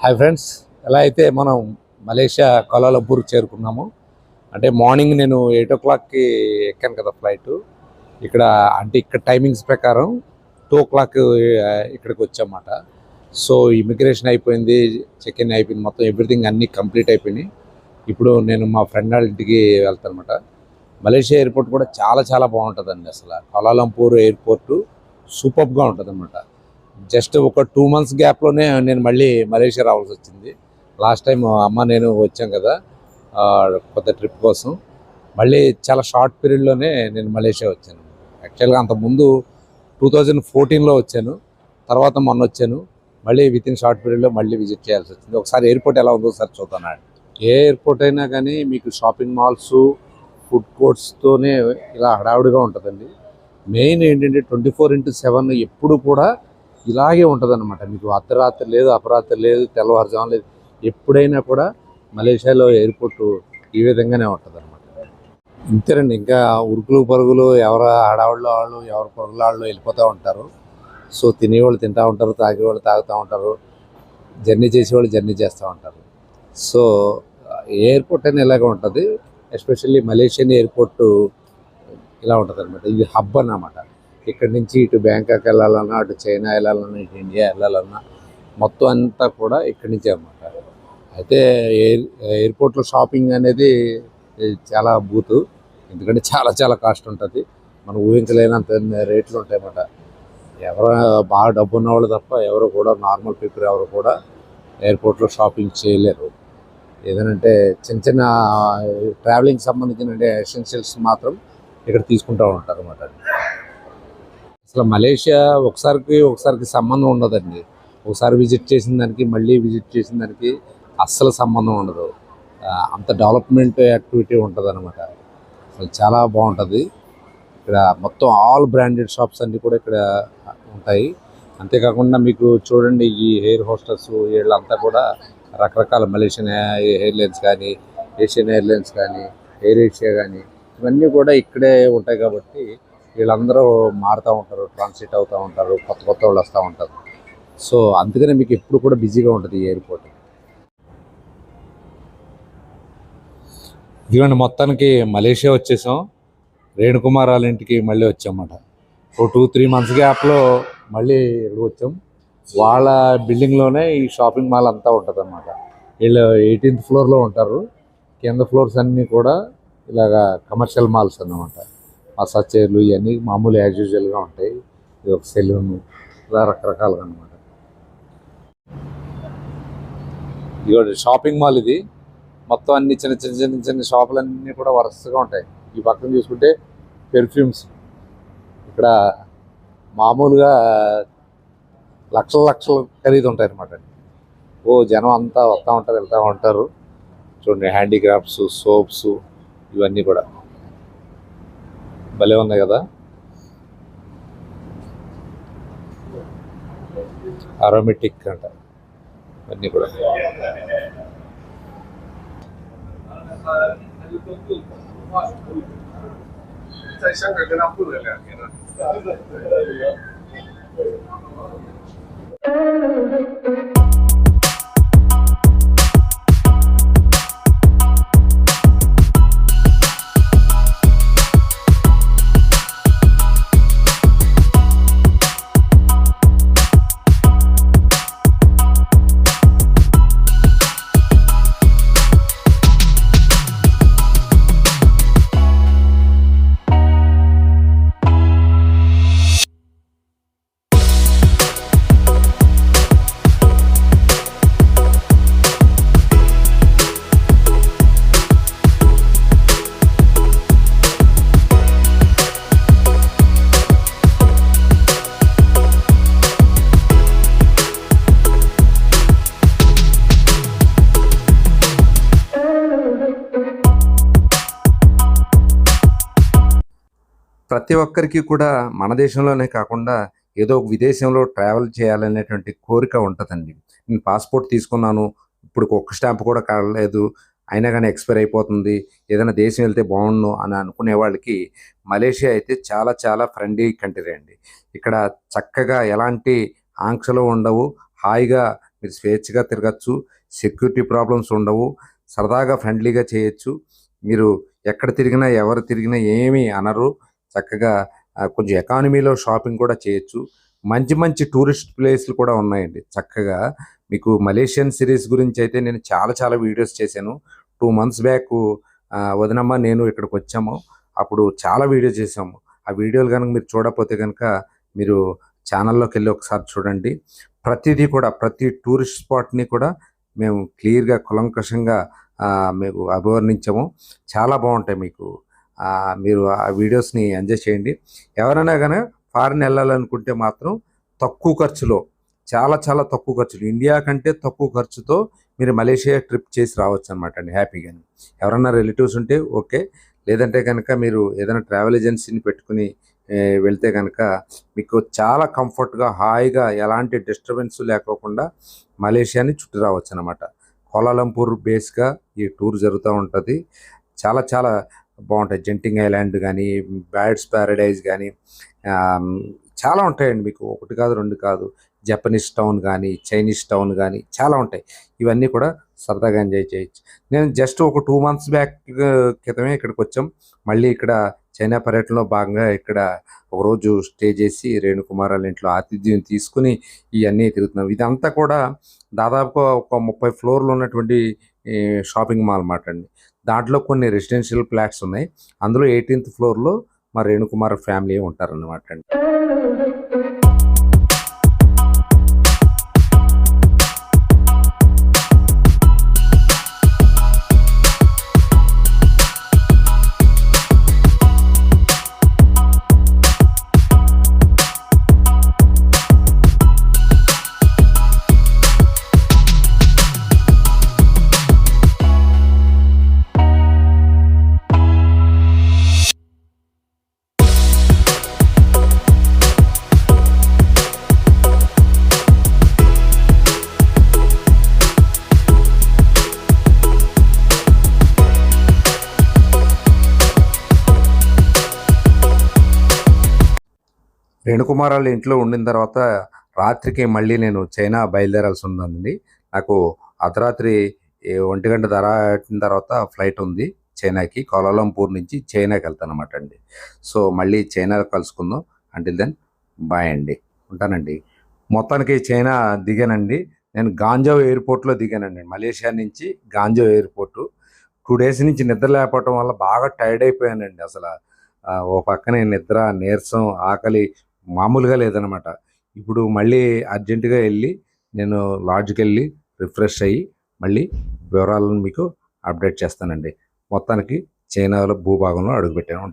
Hi friends ఎలా అయితే మనం మలేషియా కొలాలంపూర్ చేరుకున్నాము అంటే మార్నింగ్ నేను ఎయిట్ ఓ క్లాక్కి ఎక్కాను కదా ఫ్లైట్. ఇక్కడ అంటే ఇక్కడ టైమింగ్స్ ప్రకారం టూ ఓ క్లాక్ ఇక్కడికి వచ్చామాట సో ఇమిగ్రేషన్ అయిపోయింది చెక్ ఇన్ అయిపోయింది మొత్తం ఎవ్రీథింగ్ అన్నీ కంప్లీట్ అయిపోయినాయి. ఇప్పుడు నేను మా ఫ్రెండ్ వాళ్ళ ఇంటికి వెళ్తాను అనమాట మలేషియా ఎయిర్పోర్ట్ కూడా చాలా చాలా బాగుంటుందండి అసలు. కొలాలంపూర్ ఎయిర్పోర్టు సూపర్గా ఉంటుంది అనమాట జస్ట్ ఒక టూ మంత్స్ గ్యాప్లోనే నేను మళ్ళీ మలేషియా రావాల్సి వచ్చింది. లాస్ట్ టైం అమ్మ నేను వచ్చాం కదా కొత్త ట్రిప్ కోసం. మళ్ళీ చాలా షార్ట్ పీరియడ్లోనే నేను మలేషియా వచ్చాను. యాక్చువల్గా అంతకుముందు టూ థౌజండ్ ఫోర్టీన్లో వచ్చాను తర్వాత మొన్న వచ్చాను. మళ్ళీ విత్ ఇన్ షార్ట్ పీరియడ్లో మళ్ళీ విజిట్ చేయాల్సి వచ్చింది. ఒకసారి ఎయిర్పోర్ట్ ఎలా ఉందో సార్ చూద్దాం ఏ ఎయిర్పోర్ట్ అయినా కానీ మీకు షాపింగ్ మాల్స్ ఫుడ్ కోర్ట్స్తోనే ఇలా హడావుడిగా ఉంటుందండి. మెయిన్ ఏంటంటే ట్వంటీ ఫోర్ ఇంటూ సెవెన్ ఎప్పుడు కూడా ఇలాగే ఉంటుంది అనమాట మీకు అర్ధరాత్రి లేదు అపరాత్రి లేదు తెల్లవారుజాము లేదు. ఎప్పుడైనా కూడా మలేషియాలో ఎయిర్పోర్టు ఈ విధంగానే ఉంటుంది అనమాట ఇంతేనండి ఇంకా ఉరుకులు పరుగులు ఎవరు ఆడవాళ్ళు వాళ్ళు ఎవరు పరుగుల వాళ్ళు వెళ్ళిపోతూ ఉంటారు. సో తినేవాళ్ళు తింటూ ఉంటారు తాగేవాళ్ళు తాగుతూ ఉంటారు. జర్నీ చేసేవాళ్ళు జర్నీ చేస్తూ ఉంటారు. సో ఎయిర్పోర్ట్ అని ఇలాగ ఉంటుంది. ఎస్పెషల్లీ మలేషియన్ ఎయిర్పోర్టు ఇలా ఉంటుంది అనమాట ఇది హబ్ అన్నమాట. ఇక్కడి నుంచి ఇటు బ్యాంకాక్ వెళ్ళాలన్నా అటు చైనా వెళ్ళాలన్నా ఇటు ఇండియా వెళ్ళాలన్నా మొత్తం అంతా కూడా ఇక్కడి నుంచే అనమాట అయితే ఎయిర్ ఎయిర్పోర్ట్లో షాపింగ్ అనేది చాలా బూతు. ఎందుకంటే చాలా చాలా కాస్ట్ ఉంటుంది. మనం ఊహించలేనంత రేట్లు ఉంటాయన్నమాట. ఎవరు బాగా డబ్బు ఉన్నవాళ్ళు తప్ప ఎవరు కూడా నార్మల్ పీపుల్ ఎవరు కూడా ఎయిర్పోర్ట్లో షాపింగ్ చేయలేరు. ఏదంటే చిన్న చిన్న ట్రావెలింగ్ సంబంధించిన ఎసెన్షియల్స్ మాత్రం ఇక్కడ తీసుకుంటూ ఉంటారు అన్నమాట అసలు మలేషియా ఒకసారికి ఒకసారికి సంబంధం ఉండదండి. ఒకసారి విజిట్ చేసిన దానికి మళ్ళీ విజిట్ చేసిన దానికి అస్సలు సంబంధం ఉండదు. అంత డెవలప్మెంట్ యాక్టివిటీ ఉంటుంది అనమాట అసలు చాలా బాగుంటుంది. ఇక్కడ మొత్తం ఆల్ బ్రాండెడ్ షాప్స్ అన్నీ కూడా ఇక్కడ ఉంటాయి. అంతేకాకుండా మీకు చూడండి ఈ హెయిర్ హోస్టర్స్ వీళ్ళంతా కూడా రకరకాల మలేషియన్ ఎయిర్లైన్స్ కానీ ఏషియన్ ఎయిర్లైన్స్ కానీ ఎయిర్ ఏషియా కానీ ఇవన్నీ కూడా ఇక్కడే ఉంటాయి కాబట్టి వీళ్ళందరూ మారుతూ ఉంటారు ట్రాన్సిట్ అవుతూ ఉంటారు కొత్త కొత్త వాళ్ళు వస్తూ ఉంటారు. సో అందుకనే మీకు ఎప్పుడు కూడా బిజీగా ఉంటుంది ఈ ఎయిర్పోర్ట్. ఇదిగోండి మొత్తానికి మలేషియా వచ్చేసాం. రేణుకుమార్ వాళ్ళ ఇంటికి మళ్ళీ వచ్చామన్నమాట. ఓ టూ త్రీ మంత్స్ గ్యాప్లో మళ్ళీ ఇక్కడికి వచ్చాం. వాళ్ళ బిల్డింగ్లోనే ఈ షాపింగ్ మాల్ అంతా ఉంటుంది అనమాట వీళ్ళు ఎయిటీన్త్ ఫ్లోర్లో ఉంటారు. కింద ఫ్లోర్స్ అన్నీ కూడా ఇలాగా కమర్షియల్ మాల్స్ అన్నమాట. మసాజ్ చైర్లు ఇవన్నీ మామూలు యాజ్ యూజువల్గా ఉంటాయి. ఇది ఒక సెలూన్ ఇలా రకరకాలుగా అనమాట ఇది షాపింగ్ మాల్ ఇది. మొత్తం అన్ని చిన్న చిన్న చిన్న చిన్న షాపులన్నీ కూడా వరుసగా ఉంటాయి. ఈ పక్కన చూసుకుంటే పెర్ఫ్యూమ్స్. ఇక్కడ మామూలుగా లక్షల లక్షలు ఖరీదు ఉంటాయి అనమాట ఓ జనం అంతా వస్తూ ఉంటారు వెళ్తూ ఉంటారు. చూడండి హ్యాండీక్రాఫ్ట్స్ సోప్స్ ఇవన్నీ కూడా. భలే ఉన్నాయి కదా? అరోమెటిక్ అంట. ఇవన్నీ కూడా. 在香 ప్రతి ఒక్కరికి కూడా మన దేశంలోనే కాకుండా ఏదో ఒక విదేశంలో ట్రావెల్ చేయాలనేటువంటి కోరిక ఉంటుందండి. నేను పాస్పోర్ట్ తీసుకున్నాను ఇప్పుడు ఒక్క స్టాంప్ కూడా కాలేదు అయినా కానీ ఎక్స్పైర్ అయిపోతుంది ఏదైనా దేశం వెళ్తే బాగుండు అని అనుకునే వాళ్ళకి మలేషియా అయితే చాలా చాలా ఫ్రెండ్లీ కంట్రీ అండి. ఇక్కడ చక్కగా ఎలాంటి ఆంక్షలు ఉండవు హాయిగా మీరు స్వేచ్ఛగా తిరగచ్చు సెక్యూరిటీ ప్రాబ్లమ్స్ ఉండవు సరదాగా ఫ్రెండ్లీగా చేయొచ్చు మీరు ఎక్కడ తిరిగినా ఎవరు తిరిగినా ఏమీ అనరు. చక్కగా కొంచెం ఎకానమీలో షాపింగ్ కూడా చేయొచ్చు. మంచి మంచి టూరిస్ట్ ప్లేస్లు కూడా ఉన్నాయండి. చక్కగా మీకు మలేషియన్ సిరీస్ గురించి అయితే నేను చాలా చాలా వీడియోస్ చేశాను. టూ మంత్స్ బ్యాక్ వదినమ్మ నేను ఇక్కడికి వచ్చాము. అప్పుడు చాలా వీడియో చేసాము ఆ వీడియోలు కనుక మీరు చూడకపోతే కనుక మీరు ఛానల్లోకి వెళ్ళి ఒకసారి చూడండి. ప్రతిదీ కూడా ప్రతి టూరిస్ట్ స్పాట్ని కూడా మేము క్లియర్గా కులంకషంగా మీకు అభివర్ణించాము. చాలా బాగుంటాయి మీకు. మీరు ఆ వీడియోస్ని ఎంజాయ్ చేయండి. ఎవరైనా కానీ ఫారిన్ వెళ్ళాలనుకుంటే మాత్రం తక్కువ ఖర్చులో చాలా చాలా తక్కువ ఖర్చులు ఇండియా కంటే తక్కువ ఖర్చుతో మీరు మలేషియా ట్రిప్ చేసి రావచ్చు అనమాట అండి హ్యాపీగా ఎవరన్నా రిలేటివ్స్ ఉంటే ఓకే లేదంటే కనుక మీరు ఏదైనా ట్రావెల్ ఏజెన్సీని పెట్టుకుని వెళ్తే కనుక మీకు చాలా కంఫర్ట్గా హాయిగా ఎలాంటి డిస్టర్బెన్స్ లేకోకుండా మలేషియాని చుట్టి రావచ్చు అనమాట కోలాలంపూర్ బేస్గా ఈ టూర్ జరుగుతూ ఉంటుంది. చాలా చాలా బాగుంటాయి. జెంటింగ్ ఐలాండ్ కానీ బ్యాడ్స్ ప్యారడైజ్ కానీ చాలా ఉంటాయండి మీకు. ఒకటి కాదు రెండు కాదు. జపనీస్ టౌన్ కానీ చైనీస్ టౌన్ కానీ చాలా ఉంటాయి. ఇవన్నీ కూడా సరదాగా ఎంజాయ్ చేయొచ్చు. నేను జస్ట్ ఒక టూ మంత్స్ బ్యాక్ క్రితమే ఇక్కడికి వచ్చాం మళ్ళీ ఇక్కడ చైనా పర్యటనలో భాగంగా ఇక్కడ ఒకరోజు స్టే చేసి రేణుకుమార్ వాళ్ళ ఇంట్లో ఆతిథ్యం తీసుకుని ఇవన్నీ తిరుగుతున్నాం. ఇదంతా కూడా దాదాపుగా ఒక ముప్పై ఫ్లోర్లు ఉన్నటువంటి షాపింగ్ మాల్ మాట అండి. దాంట్లో కొన్ని రెసిడెన్షియల్ ఫ్లాట్స్ ఉన్నాయి. అందులో ఎయిటీన్త్ ఫ్లోర్లో మా రేణుకుమార్ ఫ్యామిలీ ఉంటారన్నమాట అండి. రేణుకుమారాలు ఇంట్లో ఉండిన తర్వాత రాత్రికి మళ్ళీ నేను చైనా బయలుదేరాల్సి ఉందండి. నాకు అర్ధరాత్రి ఒంటి గంట దాటిన తర్వాత ఫ్లైట్ ఉంది చైనాకి కోలాలంపూర్ నుంచి చైనాకి వెళ్తాను అనమాట అండి. సో మళ్ళీ చైనాలో కలుసుకుందాం. అంటిల్ దెన్ బాయ్ అండి. ఉంటానండి. మొత్తానికి చైనా దిగానండి. నేను గాంజావ్ ఎయిర్పోర్ట్లో దిగానండి. మలేషియా నుంచి గాంజావ్ ఎయిర్పోర్టు. టూ డేస్ నుంచి నిద్ర లేకపోవటం వల్ల బాగా టైర్డ్ అయిపోయానండి. అసలు ఓ పక్కనే నిద్ర నీరసం ఆకలి మామూలుగా లేదనమాట. ఇప్పుడు మళ్ళీ అర్జెంటుగా వెళ్ళి నేను లాడ్జ్కి వెళ్ళి రిఫ్రెష్ అయ్యి మళ్ళీ వివరాలను మీకు అప్డేట్ చేస్తానండి. మొత్తానికి చైనాలో భూభాగంలో అడుగుపెట్టాను.